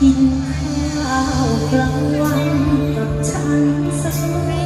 กินข้าวกลางวันกับฉันสักเว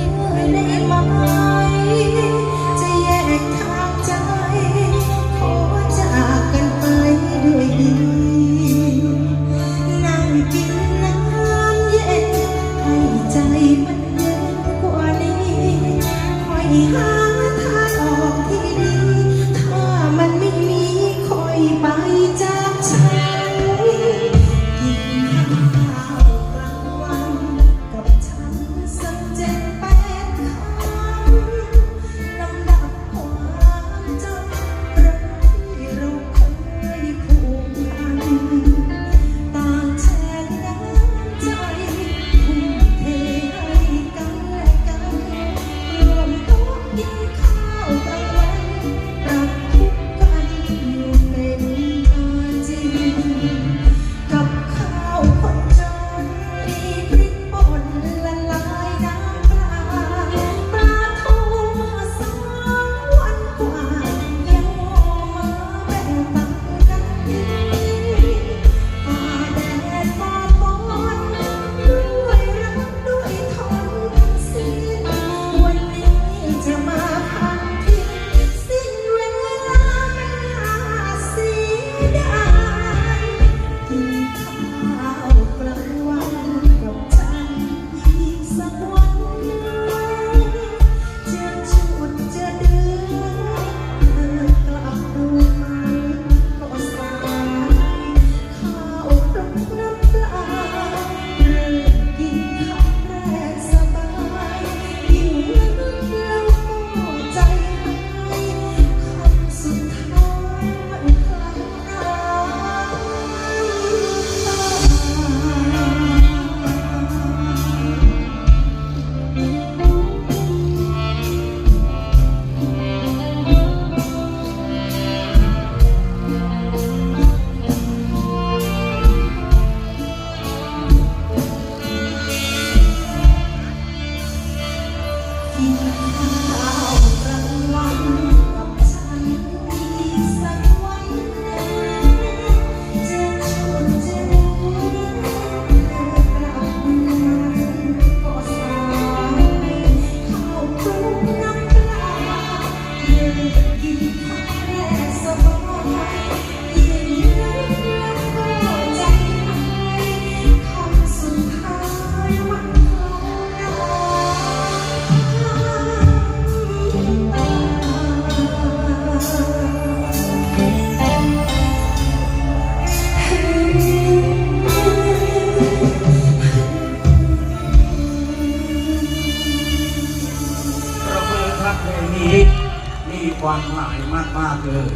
กว้างมากมากมากเลย